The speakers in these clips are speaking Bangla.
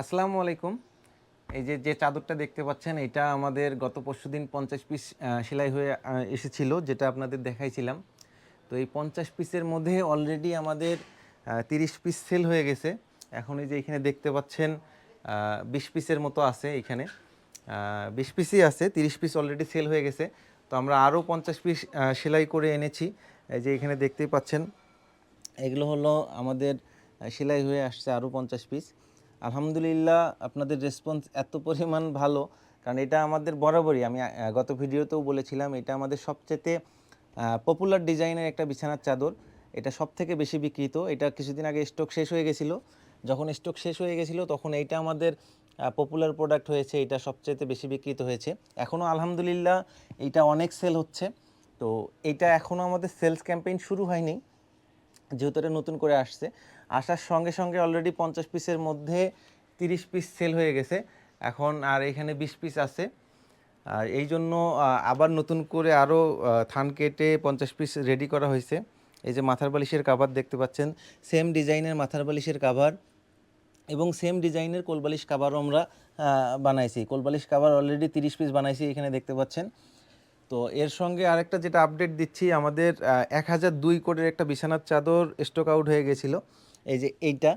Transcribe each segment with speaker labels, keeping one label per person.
Speaker 1: আসসালামু আলাইকুম। এই যে যে চাদরটা দেখতে পাচ্ছেন, এটা আমাদের গত পরশু দিন পঞ্চাশ পিস সেলাই হয়ে এসেছিল, যেটা আপনাদের দেখাইছিলাম। তো এই পঞ্চাশ পিসের মধ্যে অলরেডি আমাদের তিরিশ পিস সেল হয়ে গেছে। এখন এই যে, এখানে দেখতে পাচ্ছেন বিশ পিসের মতো আছে এখানে। বিশ পিসই আছে, তিরিশ পিস অলরেডি সেল হয়ে গেছে। তো আমরা আরও পঞ্চাশ পিস সেলাই করে এনেছি। এই যে, এখানে দেখতেই পাচ্ছেন, এগুলো হলো আমাদের সেলাই হয়ে আসছে আরও পঞ্চাশ পিস। আলহামদুলিল্লাহ আপনাদের রেসপন্স এত পরিমাণ ভালো। কারণ এটা আমাদের বরাবরই। আমি গত ভিডিওতেও বলেছিলাম, এটা আমাদের সবচেয়ে পপুলার ডিজাইনের একটা বিছানার চাদর। এটা সব থেকে বেশি বিক্রিত। এটা কিছুদিন আগে স্টক শেষ হয়ে গেছিল। যখন স্টক শেষ হয়ে গেছিল, তখন এইটা আমাদের পপুলার প্রোডাক্ট হয়েছে। এটা সবচেয়ে বেশি বিক্রিত হয়েছে। এখনও আলহামদুলিল্লাহ এইটা অনেক সেল হচ্ছে। তো এইটা এখনও আমাদের সেলস ক্যাম্পেইন শুরু হয়নি। যেহেতু এটা নতুন করে আসছে, আসার সঙ্গে সঙ্গে অলরেডি পঞ্চাশ পিসের মধ্যে তিরিশ পিস সেল হয়ে গেছে। এখন আর এখানে বিশ পিস আছে। আর এই জন্য আবার নতুন করে আরও থান কেটে পঞ্চাশ পিস রেডি করা হয়েছে। এই যে মাথার বালিশের কাভার দেখতে পাচ্ছেন সেম ডিজাইনের মাথার বালিশের কাভার এবং সেম ডিজাইনের কোলবালিশ কাভারও আমরা বানাইছি। কোলবালিশ কাভার অলরেডি তিরিশ পিস বানাইছি, এখানে দেখতে পাচ্ছেন। তো এর সঙ্গে আরেকটা যেটা আপডেট দিচ্ছি, আমাদের এক হাজার দুই কোটের একটা বিছানার চাদর স্টক আউট হয়ে গেছিল। এই যে এইটা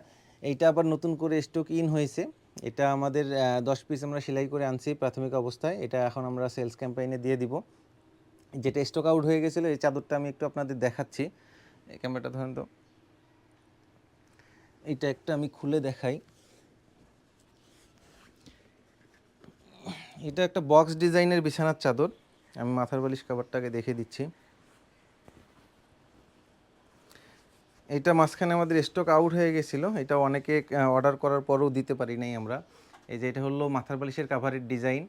Speaker 1: এইটা আবার নতুন করে স্টক ইন হয়েছে। এটা আমাদের দশ পিস আমরা সেলাই করে আনছি প্রাথমিক অবস্থায়। এটা এখন আমরা সেলস ক্যাম্পেইনে দিয়ে দিব। যেটা স্টক আউট হয়ে গেছিল, এই চাদরটা আমি একটু আপনাদের দেখাচ্ছি। এই ক্যামেরাটা ধরেন তো। এটা একটা আমি খুলে দেখাই। এটা একটা বক্স ডিজাইনের বিছানার চাদর। আমি মাথার বালিশ কাভারটাকে দেখে দিচ্ছি। এটা মাঝখানে আমাদের স্টক আউট হয়ে গেছিল। এটা অনেকে অর্ডার করার পরেও দিতে পারি নাই আমরা। এই যে এটা হলো মাথার বালিশের কাভারের ডিজাইন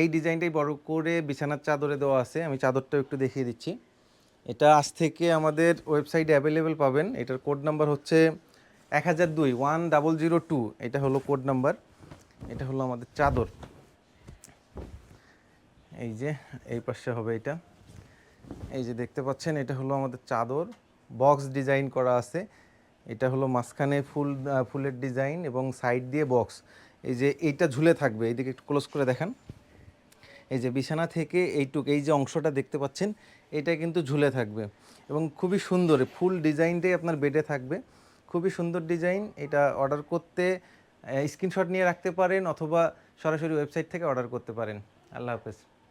Speaker 1: এই ডিজাইনটাই বড় করে বিছানার চাদরে দেওয়া আছে। আমি চাদরটাও একটু দেখিয়ে দিচ্ছি। এটা আজ থেকে আমাদের ওয়েবসাইটে অ্যাভেলেবেল পাবেন। এটার কোড নাম্বার হচ্ছে এক হাজার দুই ওয়ান ডাবল জিরো টু এটা হলো কোড নাম্বার এটা হলো আমাদের চাদর। এই যে, এই পাশে হবে এটা। এই যে দেখতে পাচ্ছেন, এটা হলো আমাদের চাদর। বক্স ডিজাইন করা আছে। এটা হলো মাঝখানে ফুল ফুলের ডিজাইন এবং সাইড দিয়ে বক্স। এই যে এইটা ঝুলে থাকবে, এইদিকে একটু ক্লোজ করে দেখান। এই যে বিছানা থেকে এইটুক, এই যে অংশটা দেখতে পাচ্ছেন, এটা কিন্তু ঝুলে থাকবে। এবং খুবই সুন্দর, ফুল ডিজাইনটাই আপনার বেডে থাকবে। খুবই সুন্দর ডিজাইন, এটা অর্ডার করতে স্ক্রিনশট নিয়ে রাখতে পারেন অথবা সরাসরি ওয়েবসাইট থেকে অর্ডার করতে পারেন। আল্লাহ হাফেজ।